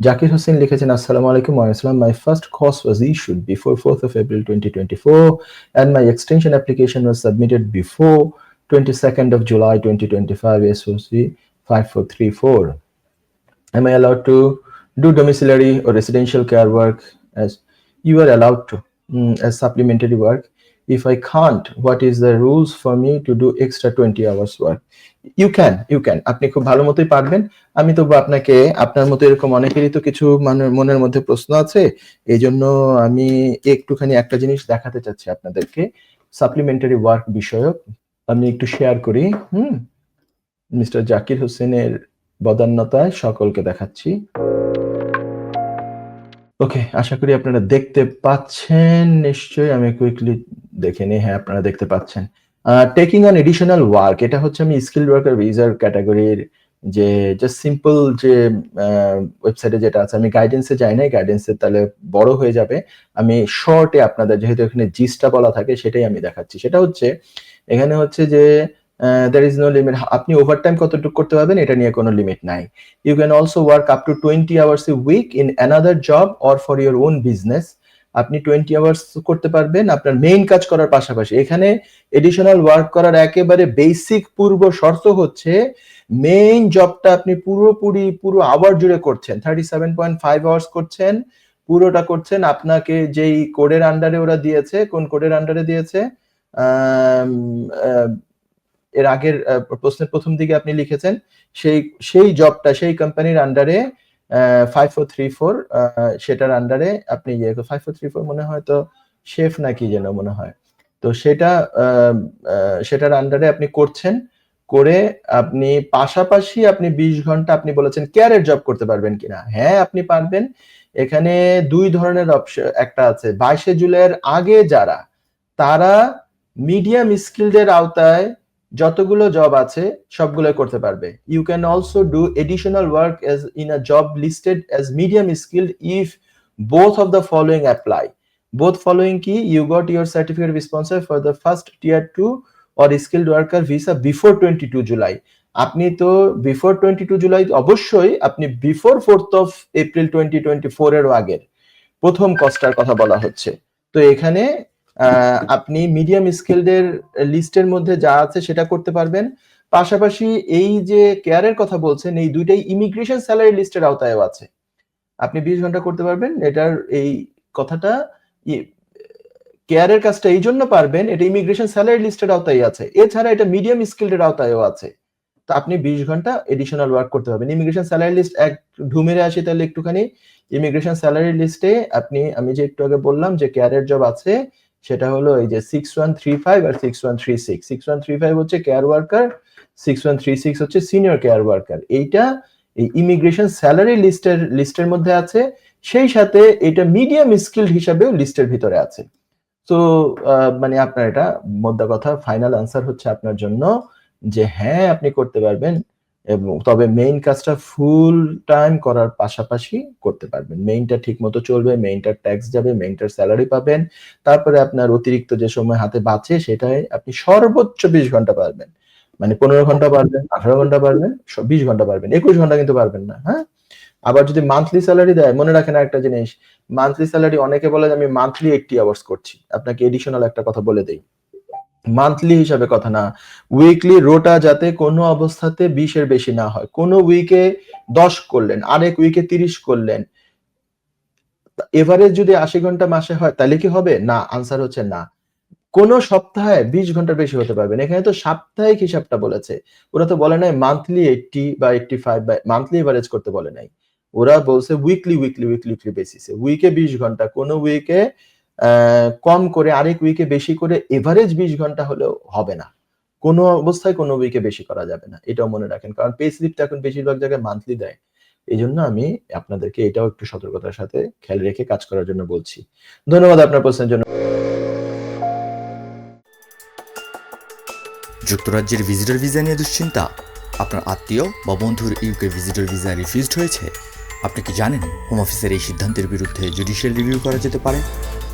জাকির হোসেন লিখেছেন আসসালামু আলাইকুম ওয়ালাইকুম my first course was issued before 4th of April 2024 and my extension application was submitted before 22nd of July 2025 SOC 5434 am I allowed to do domiciliary or residential care work as you are allowed to mm, as supplementary work If I can't, what is the rules for me to do extra 20 hours work? You can you can আপনি খুব ভালো মতোই পারবেন। আমি তবু আপনাকে, আপনার মতো এরকম অনেকেরই তো কিছু মানে মনের মধ্যে প্রশ্ন আছে। এই জন্য আমি একটুখানি একটা জিনিস দেখাতে চাচ্ছি আপনাদেরকে। সাপ্লিমেন্টারি ওয়ার্ক বিষয়ক। আমি একটু শেয়ার করি, হুম? মিস্টার জাকির হোসেনের বদান্যতায় সকলকে দেখাচ্ছি। ওকে আশা করি আপনারা দেখতে পাচ্ছেন। নিশ্চয়ই আমি কুইকলি দেখে নিই হ্যাঁ আপনারা দেখতে পাচ্ছেন। টেকিং অন এডিশনাল ওয়ার্ক এটা হচ্ছে আমি স্কিল ওয়ার্কার ভিসার ক্যাটাগরির যে জাস্ট সিম্পল যে ওয়েবসাইটে যেটা আছে, আমি গাইডেন্সে যাই নাই গাইডেন্সে তাহলে বড় হয়ে যাবে। আমি শর্টে আপনাদের, যেহেতু এখানে জিসটা বলা থাকে, সেটাই আমি দেখাচ্ছি। সেটা হচ্ছে, এখানে হচ্ছে যে দ্যার ইজ নো লিমিট আপনি ওভারটাইম কতটুকু করতে পারবেন, এটা নিয়ে কোনো লিমিট নাই। You can also work up to twenty hours a week in another job or for your own business আপনি টোয়েন্টি আওয়ার্স করতে পারবেন আপনার মেইন কাজ করার পাশাপাশি। এখানে এডিশনাল ওয়ার্ক করার একেবারে বেসিক পূর্ব শর্ত হচ্ছে মেইন জবটা আপনি পুরোপুরি পুরো আওয়ার জুড়ে করছেন। Thirty seven point five hours করছেন, পুরোটা করছেন আপনাকে যেই কোডের আন্ডারে ওরা দিয়েছে, কোন কোডের আন্ডারে দিয়েছে এর আগের প্রশ্নের প্রথম দিকে আপনি লিখেছেন, সেই সেই জবটা সেই কোম্পানির আন্ডারে ফাইভ ফোর থ্রি ফোর সেটার আন্ডারে আপনি ইয়ে ফাইভ ফোর থ্রি ফোর মনে হয় তো শেফ নাকি যেন মনে হয়। তো সেটা সেটার আন্ডারে আপনি করছেন, করে আপনি পাশাপাশি আপনি বিশ ঘণ্টা আপনি বলেছেন কেয়ারের জব করতে পারবেন কিনা। হ্যাঁ আপনি পারবেন। এখানে দুই ধরনের অপশন একটা আছে বাইশে জুলাইয়ের আগে যারা, তারা মিডিয়াম স্কিলদের আওতায় যতগুলো জব আছে সবগুলো করতে পারবে। You can also do additional work as in a job listed as medium skill if both of the following apply both following কি? You got your certificate of for the first tier two 2 or skilled worker visa before 22 July আপনি তো before twenty two July অবশ্যই আপনি before fourth of April twenty twenty four এর আগের। প্রথম coaster কথা বলা হচ্ছে। তো এখানে আপনি মিডিয়াম স্কিলদের লিস্টের মধ্যে যা আছে সেটা করতে পারবেন। পাশাপাশি এই যে কেয়ারের কথা বলছেন, এই দুইটাই ইমিগ্রেশন স্যালারি লিস্টের আওতায়ও আছে। আপনি বিশ ঘণ্টা করতে পারবেন, এটার এই কথাটা কেয়ারের কাজটা এই জন্য পারবেন, এটা ইমিগ্রেশন স্যালারি লিস্টের আওতায় আছে। এছাড়া এটা মিডিয়াম স্কিলের আওতায়ও আছে। তো আপনি বিশ ঘণ্টা এডিশনাল ওয়ার্ক করতে পারবেন। ইমিগ্রেশন স্যালারি লিস্ট এক ঢুমেরে আসি তাহলে একটুখানি। ইমিগ্রেশন স্যালারি লিস্টে আপনি, আমি যে একটু আগে বললাম যে কেয়ারের জব আছে সেটা হলো এই যে সিক্স ওয়ান থ্রি ফাইভ আর six one three six six one three five হচ্ছে care worker six one three six হচ্ছে সিনিয়র কেয়ার ওয়ার্কার এইটা এই ইমিগ্রেশন স্যালারি লিস্টের লিস্টের মধ্যে আছে, সেই সাথে এটা মিডিয়াম স্কিল্ড হিসাবেও লিস্টের ভিতরে আছে। তো মানে আপনার এটা মোদ্দা কথা ফাইনাল আনসার হচ্ছে আপনার জন্য যে হ্যাঁ আপনি করতে পারবেন। এবং তবে মেইন কাজটা ফুল টাইম করার পাশাপাশি করতে পারবেন। মেইনটা ঠিক মতো চলবে মেইনটার ট্যাক্স যাবে মেইনটার স্যালারি পাবেন। তারপরে আপনার অতিরিক্ত যে সময় হাতে বাঁচে সেটাই আপনি সর্বোচ্চ বিশ ঘণ্টা পারবেন। মানে পনেরো ঘণ্টা পারবেন, আঠারো ঘণ্টা পারবেন বিশ ঘণ্টা পারবেন, একুশ ঘণ্টা কিন্তু পারবেন না হ্যাঁ? আবার যদি মান্থলি স্যালারি দেয়, মনে রাখেন একটা জিনিস মান্থলি স্যালারি অনেকে বলে যে আমি মান্থলি এইটটি আওয়ার্স করছি। আপনাকে এডিশনাল একটা কথা বলে দেই। মান্থলি হিসাবে কথা না উইকলি রোটা যাতে কোনো অবস্থাতে বিশের বেশি না হয়। কোনো উইকে দশ করলেন, আরেক উইকে তিরিশ করলেন। এভারেজ যদি আশি ঘণ্টা মাসে হয়, তাহলে কি হবে? না আনসার হচ্ছে না। কোন সপ্তাহে বিশ ঘণ্টার বেশি হতে পারবেন এখানে তো সাপ্তাহিক হিসাবটা বলেছে। ওরা তো বলে নাই মান্থলি এইটটি বা এইটটি ফাইভ বা মান্থলি এভারেজ করতে বলে নাই। ওরা বলছে উইকলি উইকলি উইকলি উইকলি বেসিসে উইকে বিশ ঘণ্টা, কোন উইকে কম করে আরেক উইকে বেশি করে এভারেজ বিশ ঘণ্টা হলেও হবে না। কোনো অবস্থায় কোনো উইকে বেশি করা যাবে না, এটাও মনে রাখেন। কারণ পে স্লিপটা এখন বেশিরভাগ জায়গায় মান্থলি দেয়। এই জন্য আমি আপনাদেরকে এটাও একটু সতর্কতার সাথে খেয়াল রেখে কাজ করার জন্য বলছি। ধন্যবাদ আপনার প্রশ্নের জন্য। যুক্তরাজ্যের ভিজিটর ভিসা নিয়ে দুশ্চিন্তা? আপনার আত্মীয় বা বন্ধুর ইউকে ভিজিটর ভিসা রিফিউজড হয়েছে? আপনি কি জানেন হোম অফিসের এই সিদ্ধান্তের বিরুদ্ধে জুডিশিয়াল রিভিউ করা যেতে পারে?